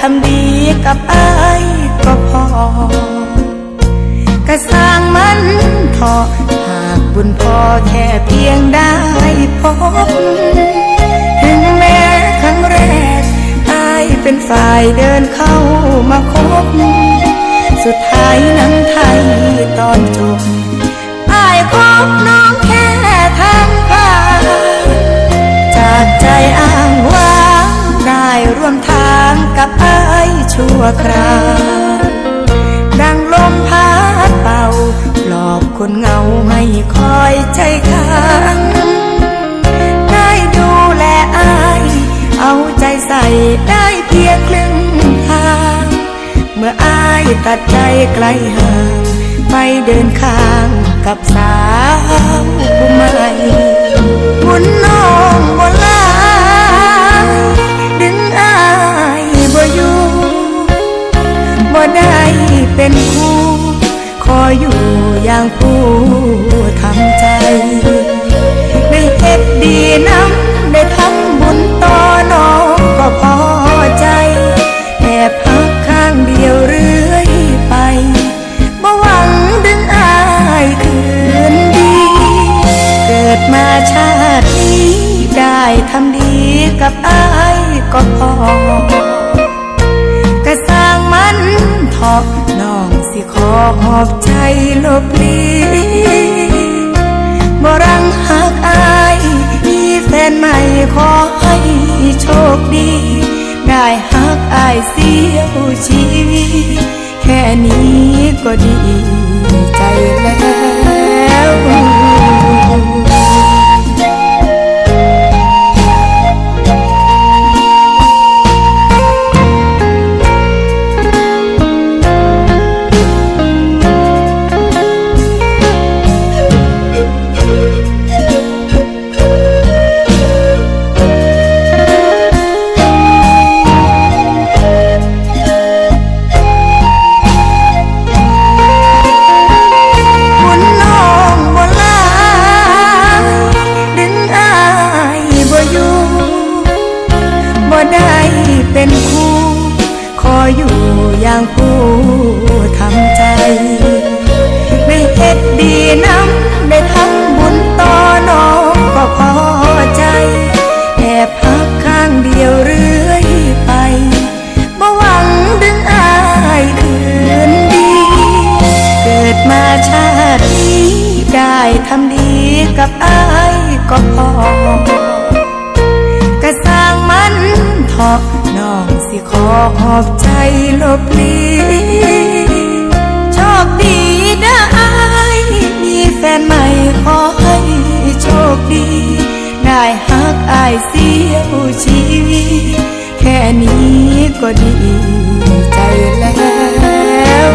ทำดีกับอายก็พอ กระสร้างมันเถอหากบุญพอแค่เพียงได้พบ ถึงแม้ครั้งแรกอายเป็นฝ่ายเดินเข้ามาคบ สุดท้ายนังไทยตอนจบอายคบน้องแค่ ชั่วคราวดังลมพัดเป่าหลอกคนเงาให้คอยใจค้างได้ดูแลอาย เอาใจใส่ได้เพียงครึ่งทาง เมื่ออายตัดใจไกลห่างไปเดินข้างกับสาวผู้ใหม่บุญน้อง ออยู่อย่างผู้ทำใจ ได้เฮ็ดดีน้ำได้ทำบุญต่อน้องก็พอใจแอบพักข้างเดียวเรื่อยไปบ่หวังดึงอายคืนดี เกิดมาชาตินี้ได้ทำดีกับอาย ขอให้โชคดี ได้หักอายเสียวชีวิต แค่นี้ก็ดีใจแล้ว อย่างผู้ทำใจได้เฮ็ดดีน้ำได้ทำบุญต่อน้องก็พอใจแอบพักข้างเดียวเรื่อยไปบ่หวังดึงอายคืนดี เกิดมาชาตินี้ได้ทำดีกับอายก็พอ ขอขอบใจลบลีโชคดีนะอายมีแฟนใหม่ขอให้โชคดี ได้ฮักอายเสียวชีวิตแค่นี้ก็ดีใจแล้ว